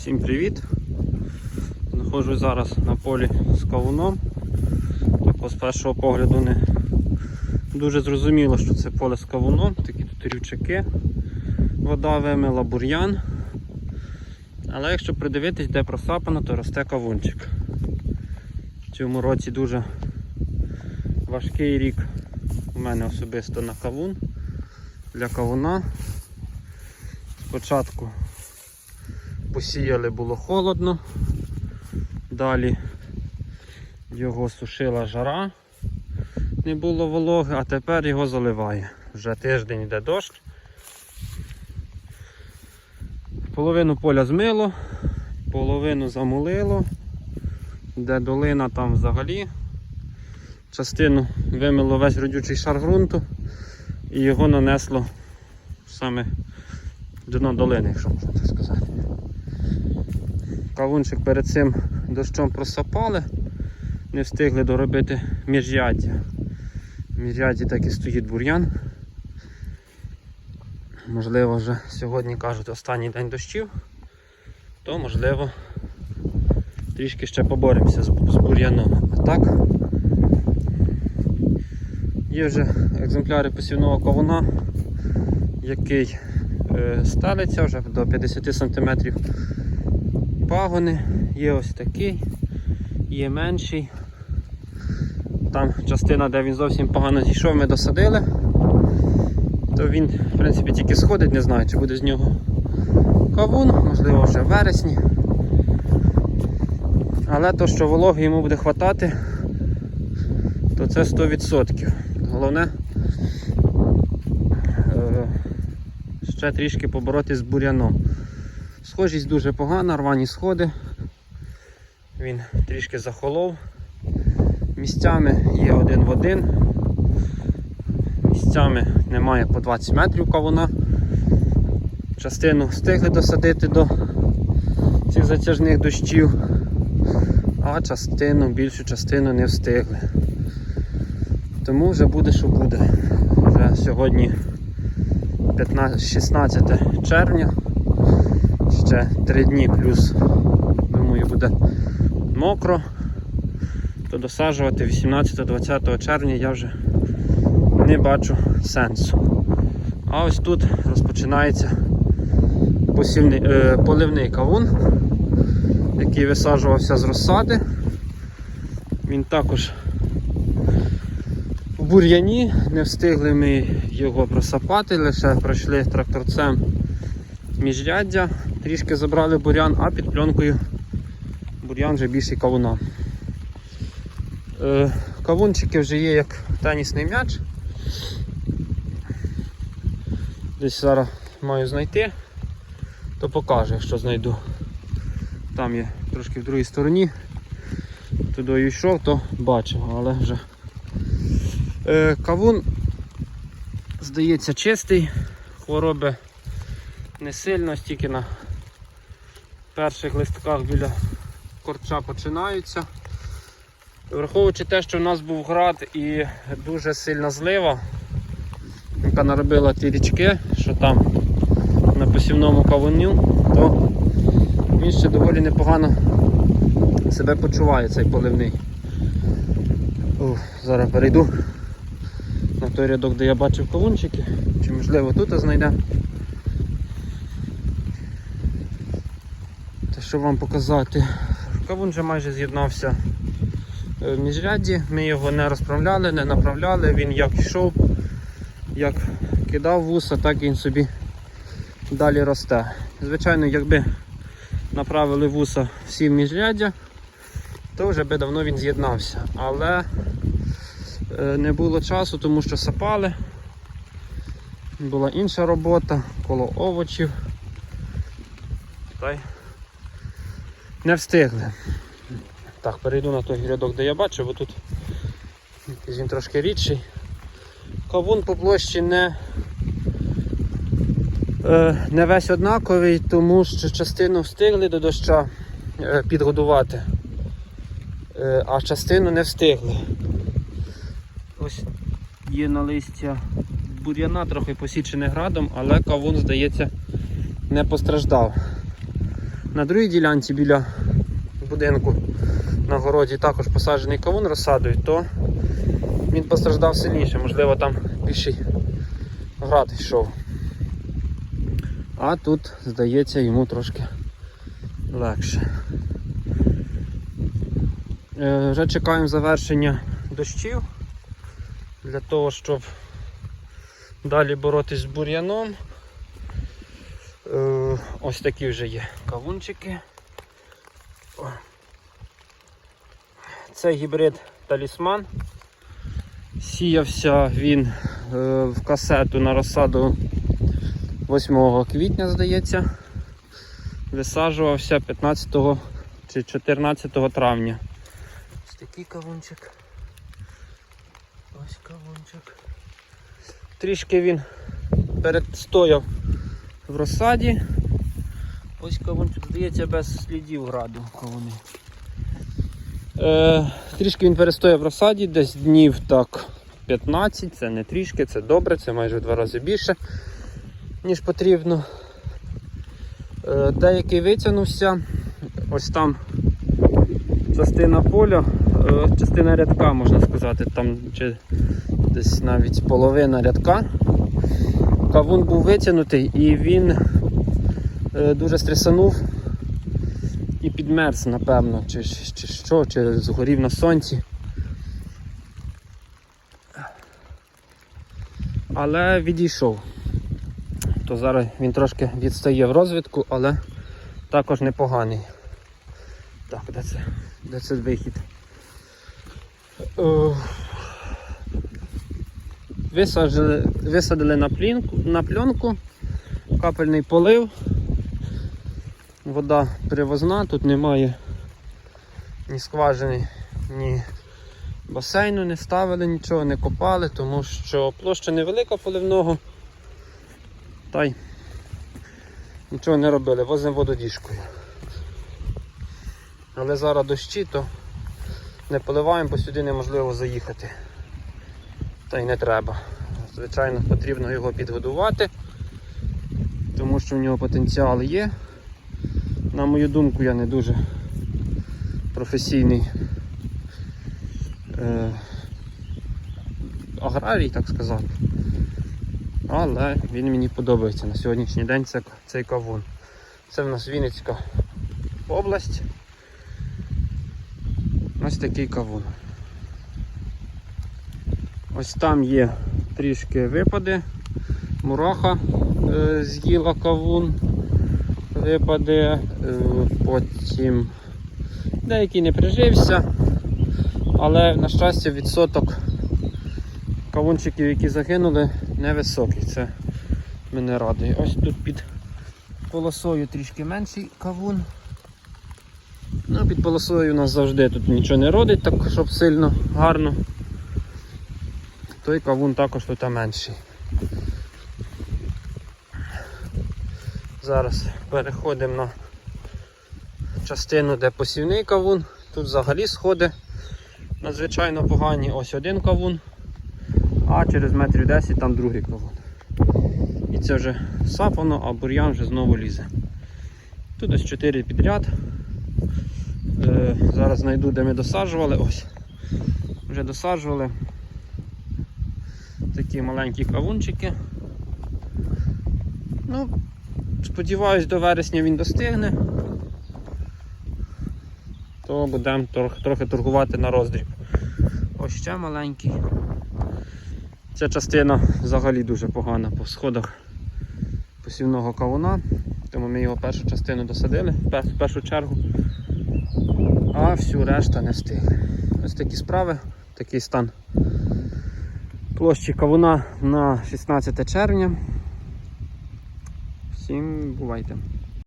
Всім привіт! Знаходжусь зараз на полі з кавуном. Так з першого погляду не дуже зрозуміло, що це поле з кавуном, такі тут рівчаки, вода вимила бур'ян. Але якщо придивитись, де просапано, то росте кавунчик. В цьому році дуже важкий рік у мене особисто на кавун. Для кавуна. Спочатку посіяли було холодно, далі його сушила жара, не було вологи, а тепер його заливає. Вже тиждень йде дощ. Половину поля змило, половину замулило, де долина там взагалі. Частину вимило весь родючий шар ґрунту і його нанесло саме дно долини, якщо можна так сказати. Кавунчик перед цим дощом просапали, не встигли доробити міжряддя. В міжрядді так і стоїть бур'ян. Можливо, вже сьогодні кажуть останній день дощів, то можливо трішки ще поборемося з, з бур'яном. А так є вже екземпляри посівного кавуна, який е, стелиться вже до 50 см пагони, є ось такий, є менший. Там частина, де він зовсім погано зійшов, ми досадили, то він в принципі тільки сходить, не знаю, чи буде з нього кавун, можливо вже в вересні. Але то, що вологи йому буде хватати, то це 100%. Головне е, ще трішки поборотись з бур'яном. Схожість дуже погана, рвані сходи. Він трішки захолов. Місцями є один в один. Місцями немає по 20 метрів кавуна. Частину встигли досадити до цих затяжних дощів, а частину, більшу частину не встигли. Тому вже буде, що буде. Вже сьогодні 15, 16 червня ще 3 дні плюс, думаю, буде мокро, то досаджувати 18-20 червня я вже не бачу сенсу. А ось тут розпочинається посівний, е, поливний кавун, який висаджувався з розсади. Він також в бур'яні, не встигли ми його просапати, лише пройшли тракторцем міжряддя, трішки забрали бурян, а під пленкою бур'ян вже більший кавуна. Е, кавунчики вже є як тенісний м'яч. Десь зараз маю знайти, то покажу, якщо знайду. Там є трошки в другій стороні. Туди йшов, то бачив, але вже е, кавун здається чистий, хвороби не сильно, стільки на перших листках біля корча починаються. Враховуючи те, що в нас був град і дуже сильна злива, яка наробила ті річки, що там на посівному кавуню, то він ще доволі непогано себе почуває цей поливний. О, зараз перейду на той рядок, де я бачив кавунчики, чи можливо тут знайдемо. Що вам показати? Кавун вже майже з'єднався в міжрядді, ми його не розправляли, не направляли, він як йшов, як кидав вуса, так він собі далі росте. Звичайно, якби направили вуса всі в міжряддя, то вже би давно він з'єднався. Але е, не було часу, тому що сапали. Була інша робота коло овочів. Та й не встигли. Так, перейду на той рядок, де я бачив, бо тут він трошки рідший. Кавун по площі не е, не весь однаковий, тому що частину встигли до доща е, підгодувати, е, а частину не встигли. Ось є на листя бур'яна, трохи посічене градом, але кавун, здається, не постраждав. На другій ділянці біля будинку на городі також посаджений кавун розсадою, то він постраждав сильніше, можливо там більший град йшов. А тут, здається, йому трошки легше. Е, Вже чекаємо завершення дощів для того, щоб далі боротись з бур'яном. Ось такі вже є кавунчики. Це гібрид талісман. Сіявся він е, в касету на розсаду 8 квітня, здається. Висаджувався 15 чи 14 травня. Ось такий кавунчик. Ось кавунчик. Трішки він передстояв в розсаді. Ось кавунчик, здається, без слідів граду кавуни. Е, трішки він перестояв в розсаді, десь днів так 15, це не трішки, це добре, це майже в два рази більше, ніж потрібно. Е, деякий витягнувся. Ось там частина поля, е, частина рядка, можна сказати, там чи десь навіть половина рядка. Кавун був витягнутий і він дуже стресанув і підмерз, напевно, чи, чи що, чи згорів на сонці. Але відійшов. То зараз він трошки відстає в розвитку, але також непоганий. Так, де це? Де це вихід? О, Висадили, висадили на, плінку, на пленку, капельний полив. Вода привозна, тут немає ні скважини, ні басейну, не ставили нічого, не копали, тому що площа невелика поливного. Та й нічого не робили, возимо вододіжкою. Але зараз дощі, то не поливаємо, бо сюди неможливо заїхати. Та й не треба. Звичайно, потрібно його підгодувати, тому що в нього потенціал є. На мою думку, я не дуже професійний е, аграрій, так сказати. Але він мені подобається на сьогоднішній день це, цей кавун. Це в нас Вінницька область. Ось такий кавун. Ось там є трішки випади, мураха е, з'їла кавун, випади, е, потім деякий не прижився, але на щастя відсоток кавунчиків, які загинули, невисокий. Це мене радує. Ось тут під полосою трішки менший кавун. Ну, під полосою у нас завжди тут нічого не родить, так щоб сильно гарно. Той кавун також тут менший. Зараз переходимо на частину, де посівний кавун. Тут взагалі сходи надзвичайно погані. Ось один кавун, а через метрів 10 там другий кавун. І це вже сапано, а бур'ян вже знову лізе. Тут ось 4 підряд. Е, зараз знайду, де ми досаджували. Ось. Вже досаджували такі маленькі кавунчики. Ну, сподіваюсь, до вересня він достигне, то будемо трохи, трохи торгувати на роздріб. Ось ще маленький. Ця частина взагалі дуже погана по сходах посівного кавуна, тому ми його першу частину досадили в першу чергу, а всю решту не встигли. Ось такі справи, такий стан площі кавуна на 16 червня. Всім бувайте!